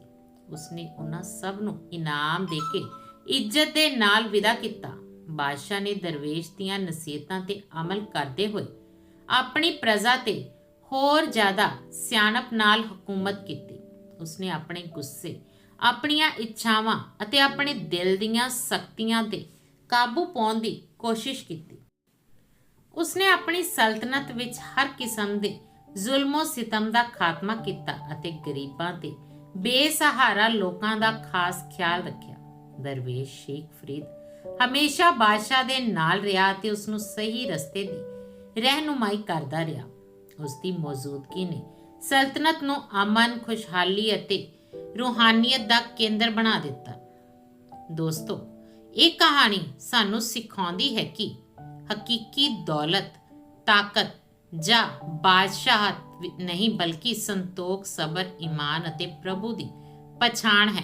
S1: ਉਸਨੇ ਉਹਨਾਂ ਸਭ ਨੂੰ ਇਨਾਮ ਦੇ ਕੇ ਇੱਜ਼ਤ ਦੇ ਨਾਲ ਵਿਦਾ ਕੀਤਾ। ਬਾਦਸ਼ਾਹ ਨੇ ਦਰਵੇਸ਼ ਦੀਆਂ ਨਸੀਹਤਾਂ ਤੇ ਅਮਲ ਕਰਦੇ ਹੋਏ ਆਪਣੀ ਪ੍ਰਜਾ ਤੇ ਹੋਰ ਜ਼ਿਆਦਾ ਸਿਆਣਪ ਨਾਲ ਹਕੂਮਤ ਕੀਤੀ। ਉਸਨੇ ਆਪਣੇ ਗੁੱਸੇ, ਆਪਣੀਆਂ ਇੱਛਾਵਾਂ ਅਤੇ ਆਪਣੇ ਦਿਲ ਦੀਆਂ ਸ਼ਕਤੀਆਂ ਤੇ ਕਾਬੂ ਪਾਉਣ ਦੀ ਕੋਸ਼ਿਸ਼ ਕੀਤੀ। ਉਸਨੇ ਆਪਣੀ ਸਲਤਨਤ ਵਿੱਚ ਹਰ ਕਿਸਮ ਦੇ ਜ਼ੁਲਮੋ ਸਿਤਮ ਦਾ ਖਾਤਮਾ ਕੀਤਾ ਅਤੇ ਗਰੀਬਾਂ ਤੇ ਬੇਸਹਾਰਾ ਲੋਕਾਂ ਦਾ ਖਾਸ ਖਿਆਲ ਰੱਖਿਆ। ਦਰਵੇਸ਼, ਸ਼ੇਖ ਫਰੀਦ ਹਮੇਸ਼ਾ ਬਾਦਸ਼ਾਹ ਦੇ ਨਾਲ ਰਿਹਾ ਤੇ ਉਸ ਨੂੰ ਸਹੀ ਰਸਤੇ ਦੀ ਰਹਿਨੁਮਾਈ ਕਰਦਾ ਰਿਹਾ। ਉਸ ਦੀ ਮੌਜੂਦਗੀ ਨੇ ਸਲਤਨਤ ਨੂੰ ਅਮਨ, ਖੁਸ਼ਹਾਲੀ ਅਤੇ ਰੂਹਾਨੀਅਤ ਦਾ ਕੇਂਦਰ ਬਣਾ ਦਿੱਤਾ। ਦੋਸਤੋ, ਇਹ ਕਹਾਣੀ ਸਾਨੂੰ ਸਿਖਾਉਂਦੀ ਹੈ ਕਿ ਹਕੀਕੀ ਦੌਲਤ, ਤਾਕਤ ਜਾਂ ਬਾਦਸ਼ਾਹਤ ਨਹੀਂ ਬਲਕਿ ਸੰਤੋਖ, ਸਬਰ, ਈਮਾਨ ਅਤੇ ਪ੍ਰਭੂ ਦੀ ਪਛਾਣ ਹੈ।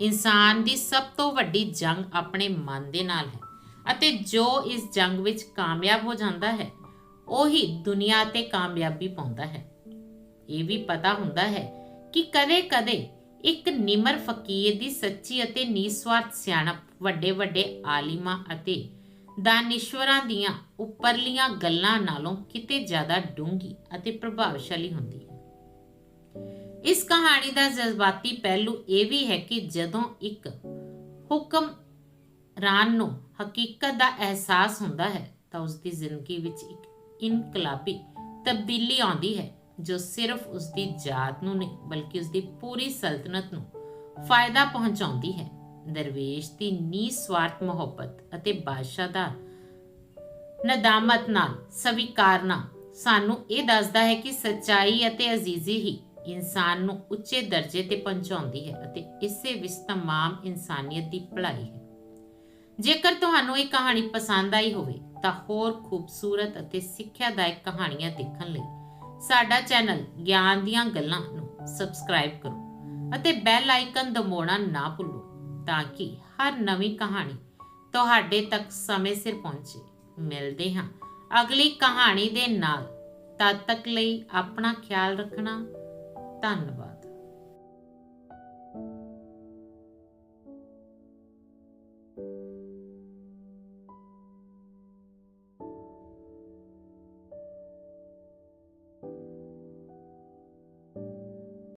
S1: ਇਨਸਾਨ ਦੀ ਸਭ ਤੋਂ ਵੱਡੀ ਜੰਗ ਆਪਣੇ ਮਨ ਦੇ ਨਾਲ ਹੈ ਅਤੇ ਜੋ ਇਸ ਜੰਗ ਵਿੱਚ ਕਾਮਯਾਬ ਹੋ ਜਾਂਦਾ ਹੈ, ਉਹੀ ਦੁਨੀਆ ਤੇ ਕਾਮਯਾਬੀ ਪਾਉਂਦਾ ਹੈ। ਇਹ ਵੀ ਪਤਾ ਹੁੰਦਾ ਹੈ ਕਿ ਕਦੇ-ਕਦੇ ਇੱਕ ਨਿਮਰ ਫਕੀਰ ਦੀ ਸੱਚੀ ਅਤੇ ਨਿਸਵਾਰਥ ਸਿਆਣਪ ਵੱਡੇ ਵੱਡੇ ਆਲਿਮਾ ਅਤੇ ਦਾਨਿਸ਼ਵਰਾਂ ਦੀਆਂ ਉੱਪਰਲੀਆਂ ਗੱਲਾਂ ਨਾਲੋਂ ਕਿਤੇ ਜ਼ਿਆਦਾ ਡੂੰਗੀ ਅਤੇ ਪ੍ਰਭਾਵਸ਼ਾਲੀ ਹੁੰਦੀ ਹੈ। ਇਸ ਕਹਾਣੀ ਦਾ ਜਜ਼ਬਾਤੀ ਪਹਿਲੂ ਇਹ ਵੀ ਹੈ ਕਿ ਜਦੋਂ ਇੱਕ ਹੁਕਮ ਰਾਨ ਨੂੰ ਹਕੀਕਤ ਦਾ ਅਹਿਸਾਸ ਹੁੰਦਾ ਹੈ, ਤਾਂ ਉਸ ਦੀ ਜ਼ਿੰਦਗੀ ਵਿੱਚ ਇੱਕ ਇਨਕਲਾਬੀ ਤਬਦੀਲੀ ਆਉਂਦੀ ਹੈ, ਜੋ ਸਿਰਫ ਉਸ ਦੀ ਜਾਤ ਨੂੰ ਨਹੀਂ, ਬਲਕਿ ਉਸ ਦੀ ਪੂਰੀ ਸਲਤਨਤ ਨੂੰ ਫਾਇਦਾ ਪਹੁੰਚਾਉਂਦੀ ਹੈ। ਦਰਵੇਸ਼ ਦੀ ਨੀ ਸਵਾਰਥ ਮੁਹੱਬਤ ਅਤੇ ਬਾਦਸ਼ਾਹ ਦਾ। ਨਦਾਮਤ ਨਾਲ ਸਵੀਕਾਰਨਾ ਸਾਨੂੰ ਇਹ ਦੱਸਦਾ ਹੈ ਕਿ ਸਚਾਈ ਅਤੇ ਅਜ਼ੀਜ਼ੀ ਹੀ ਇਨਸਾਨ ਨੂੰ ਉੱਚੇ ਦਰਜੇ ਤੇ ਪਹੁੰਚਾਉਂਦੀ ਹੈ ਅਤੇ ਇਸੇ ਵਿੱਚ ਤਮਾਮ ਇਨਸਾਨੀਅਤ ਦੀ ਭਲਾਈ ਹੈ। ਜੇਕਰ ਤੁਹਾਨੂੰ ਇਹ ਕਹਾਣੀ ਪਸੰਦ ਆਈ ਹੋਵੇ, ਤਾਂ ਹੋਰ ਖੂਬਸੂਰਤ ਅਤੇ ਸਿੱਖਿਆਦਾਇਕ ਕਹਾਣੀਆਂ ਦੇਖਣ ਲਈ ਸਾਡਾ ਚੈਨਲ ਗਿਆਨ ਦੀਆਂ ਗੱਲਾਂ ਨੂੰ ਸਬਸਕ੍ਰਾਈਬ ਕਰੋ ਅਤੇ ਬੈਲ ਆਈਕਨ ਦਬਾਉਣਾ ਨਾ ਭੁੱਲੋ। ਤਾਂ ਕਿ ਹਰ ਨਵੀਂ ਕਹਾਣੀ ਤੁਹਾਡੇ ਤੱਕ ਸਮੇਂ ਸਿਰ ਪਹੁੰਚੇ। ਮਿਲਦੇ ਹਾਂ ਅਗਲੀ ਕਹਾਣੀ ਦੇ ਨਾਲ। ਤਦ ਤੱਕ ਲਈ ਆਪਣਾ ਖਿਆਲ ਰੱਖਣਾ। ਧੰਨਵਾਦ।